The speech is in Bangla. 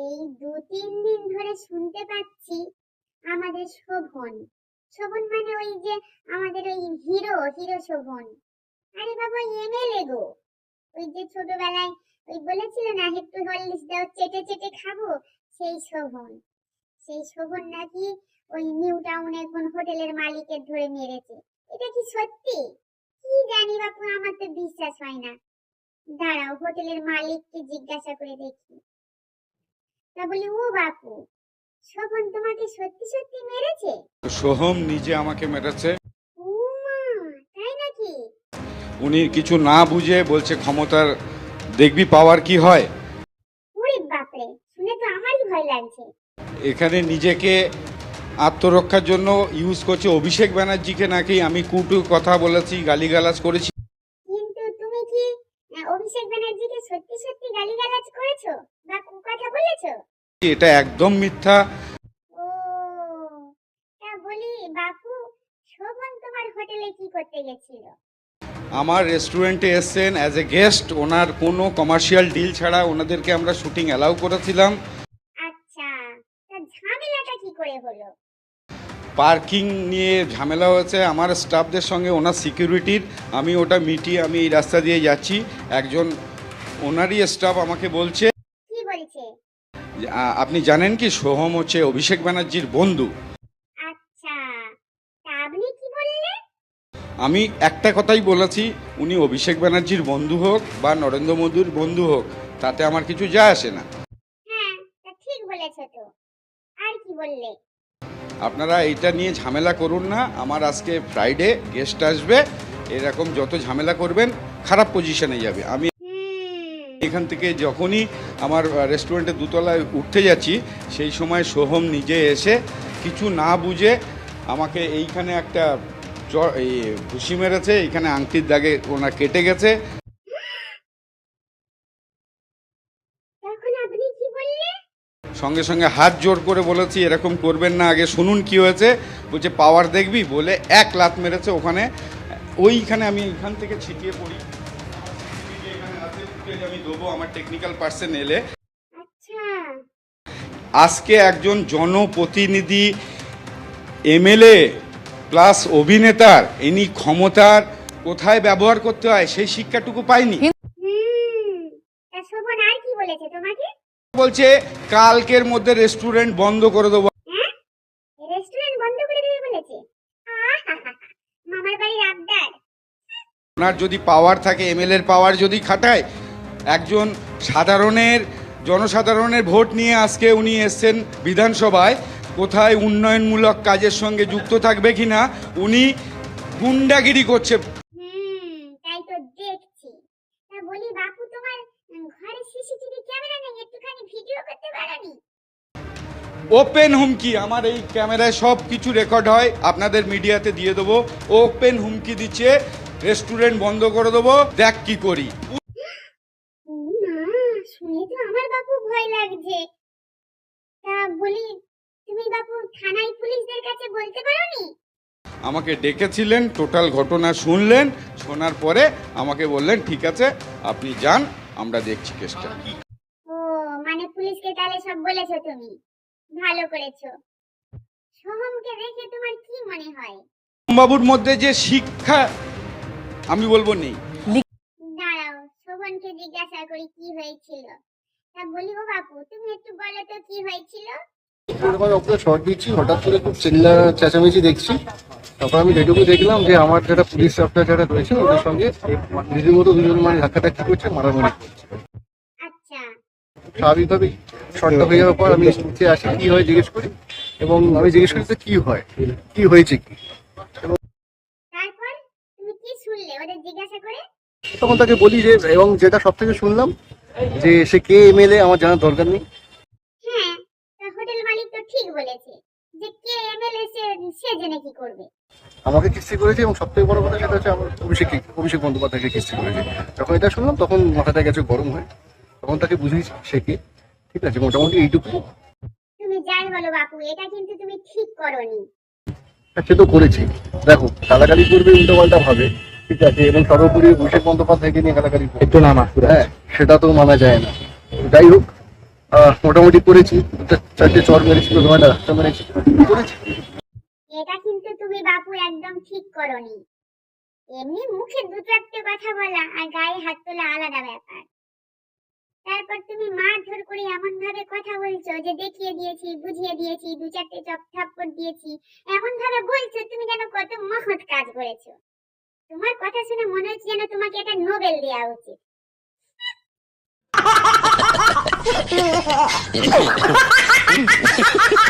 এই দু তিন দিন ধরে শুনতে পাচ্ছি আমাদের শোভন। শোভন মানে ওই যে আমাদের ওই হিরো হিরো শোভন। আরে বাবা এমএলএ গো। ওই যে ছোটবেলায় ওই বলেছিল না, একটু হরলিক্স দাও, চেটে চেটে খাব। সেই শোভন। সেই শোভন নাকি ওই নিউ টাউনের কোন হোটেলের মালিকের ধরে মেরেছে। এটা কি সত্যি? কি জানি বাপু, আমার তো বিশ্বাস হয় না। দাঁড়াও, হোটেলের মালিককে জিজ্ঞাসা করে দেখি। তা বলি ও বাপু শোভন তোমাকে সত্যি সত্যি মেরেছে? সোহম নিজে আমাকে মেরেছে। ও মা তাই নাকি? উনি কিছু না বুঝে বলছে ক্ষমতার দেখবি পাওয়ার কি হয়? ওরে বাপরে শুনে তো আমারই ভয় লাগছে। এখানে নিজেকে আত্মরক্ষার জন্য ইউজ করছে অভিষেক ব্যানার্জিকে নাকি আমি কুটু কথা বলেছি গালিগালাজ করেছি। কিন্তু তুমি কি অভিষেক ব্যানার্জিকে সত্যি সত্যি গালিগালাজ করেছ বা কুকথা বলেছ? এটা একদম মিথ্যা? ও তা বলি বাপু শোভন তোমার হোটেলে কি করতে গেছিল? আমার রেস্টুরেন্টে এসছেন অ্যাজ এ গেস্ট ওনার কোনো কমার্শিয়াল ডিল ছাড়া ওনাদেরকে আমরা শুটিং অ্যালাউ করেছিলাম। আচ্ছা তা ঝামেলাটা কি করে হলো? পার্কিং নিয়ে ঝামেলা হয়েছে আমার স্টাফদের সঙ্গে ওনার সিকিউরিটির আমি ওটা মিটিয়ে আমি এই রাস্তা দিয়ে যাচ্ছি। একজন ওনারই স্টাফ আমাকে বলছে আপনি জানেন কি সোহম হচ্ছে অভিষেক ব্যানার্জির বন্ধু। আচ্ছা তা আপনি কি বললে আমি একটা কথাই বলেছি উনি অভিষেক ব্যানার্জির বন্ধু হোক বা নরেন্দ্র মোদীর বন্ধু হোক তাতে আমার কিছু যায় আসে না। হ্যাঁ তা ঠিক বলেছ তো। আর কি বললে? আপনারা এটা নিয়ে ঝামেলা করুন না আমার আজকে ফ্রাইডে গেস্ট আসবে এরকম যত ঝামেলা করবেন খারাপ পজিশনে যাবে। আমি এখান থেকে যখনই আমার রেস্টুরেন্টে দুতলায় উঠতে যাচ্ছি সেই সময় সোহম নিজে এসে কিছু না বুঝে আমাকে এইখানে একটা ঘুষি মেরেছে এইখানে আংটির দাগে ওনার কেটে গেছে। সঙ্গে সঙ্গে হাত জোর করে বলেছি এরকম করবেন না আগে শুনুন কি হয়েছে। বলছে পাওয়ার দেখবি? বলে এক লাত মেরেছে ওখানে। ওইখানে আমি এখান থেকে ছিটিয়ে পড়ি। এখানে আমি দেবো আমার টেকনিক্যাল পার্সন এলে। আচ্ছা। আজকে একজন জনপ্রতিনিধি এমএলএ প্লাস অভিনেতার ইনি ক্ষমতার কোথায় ব্যবহার করতে হয় সেই শিক্ষাটুকু পাইনি। বলছে কালকের মধ্যে রেস্টুরেন্ট বন্ধ করে দেবো হ্যাঁ রেস্টুরেন্ট বন্ধ করে দেবে বলেছে আহাহাহা, মামার বাড়ির আবদার ওনার যদি পাওয়ার থাকে এমএলএর পাওয়ার যদি খাটায় একজন সাধারণের জনসাধারণের ভোট নিয়ে আজকে উনি এসছেন বিধানসভায় কোথায় উন্নয়নমূলক কাজের সঙ্গে যুক্ত থাকবে কিনা উনি গুন্ডাগিরি করছে। তাই তো দেখছি। বলি বাপু তোমার ঘরে সিসিটিভি ক্যামেরা নেই? একটুখানি ভিডিও করতে পারোনি? ওপেন হুমকি আমার এই ক্যামেরায় সব কিছু রেকর্ড হয় আপনাদের মিডিয়াতে দিয়ে দেবো। ওপেন হুমকি দিচ্ছে রেস্টুরেন্ট বন্ধ করে দেবো দেখ কি করি। শুনে তো আমার বাপু ভয় লাগছে। তা বলি তুমি বাপু থানায় পুলিশদের কাছে বলতে পারোনি? আমাকে ডেকেছিলেন টোটাল ঘটনা শুনলেন শোনার পরে আমাকে বললেন ঠিক আছে আপনি যান আমরা দেখছি কেসটা। ও মানে পুলিশকে তাহলে সব বলেছ তুমি? ভালো করেছ। সোহমকে দেখে তোমার কি মনে হয়? বাবুর মধ্যে যে শিক্ষা আমি বলব নেই। দাঁড়াও শোভনকে জিজ্ঞাসা করি কি হয়েছিল। তা বলি ও বাপু তুমি একটু বলো তো কি হয়েছিল? আমার ওপরে শর্ট দিচ্ছি হঠাৎ করে খুব চিল্লা চেঁচামেচি দেখছি। তারপর আমি যেটুকু দেখলাম যে আমার যারা পুলিশ যারা রয়েছে ওদের সঙ্গে দুজন মানে ধাক্কাধাক্কি করছে মারামারি করছে। আচ্ছা। শর্টটা হয়ে যাওয়ার পর আমি নিচে আসি কি হয় জিজ্ঞেস করি এবং আমি জিজ্ঞেস করি যে কি হয় কি হয়েছে কি? কি শুনলে ওদের জিজ্ঞাসা করে? তখন তাকে বলি যে এবং যেটা সব থেকে শুনলাম যে সে কে এমএলএ আমার জানার দরকার নেই। হ্যাঁ হোটেল মালিক তো ঠিক বলেছে যে কে এমএলএ সে সে জেনে কি করবে। আমাকে কিস্তি করেছে এবং সব থেকে বড় কথা সেটা হচ্ছে আমার অভিষেক অভিষেক বন্দ্যোপাধ্যায়কে কিস্তি করেছে। যখন এটা শুনলাম তখন মাথাটা গেছে গরম হয়। তখন তাকে বুঝিয়েছি সে কে? ঠিক আছে মোটামুটি এইটুকু তুমি যাই বলো বাপু এটা কিন্তু তুমি ঠিক করনি। সে তো করেছি। দেখো গালাগালি করবে উল্টো পাল্টা ভাবে ঠিক আছে? এবং সর্বোপরি অভিষেক বন্দ্যোপাধ্যায়কে নিয়ে গালাগালি। একটু নামা হ্যাঁ সেটা তো মানা যায় না। যাই হোক আহ, মোটামুটি করেছি। চারটে চর মেরেছি প্রথমে রাস্তা মেরেছি করেছি। এটা কিন্তু তুমি বাপু একদম ঠিক করনি। এমনি মুখে দু চারটে কথা বলা আর গায়ে হাত তোলা আলাদা ব্যাপার। তুমি মারধর করে এমন ভাবে কথা বলছো যে দেখিয়ে দিয়েছি, বুঝিয়ে দিয়েছি, দু চারটে চপ থাপ্পড় দিয়েছি এমন ভাবে বলছো তুমি যেন কত মহৎ কাজ করেছ। তোমার কথা শুনে মনে হচ্ছে যেন তোমাকে একটা নোবেল দেওয়া উচিত।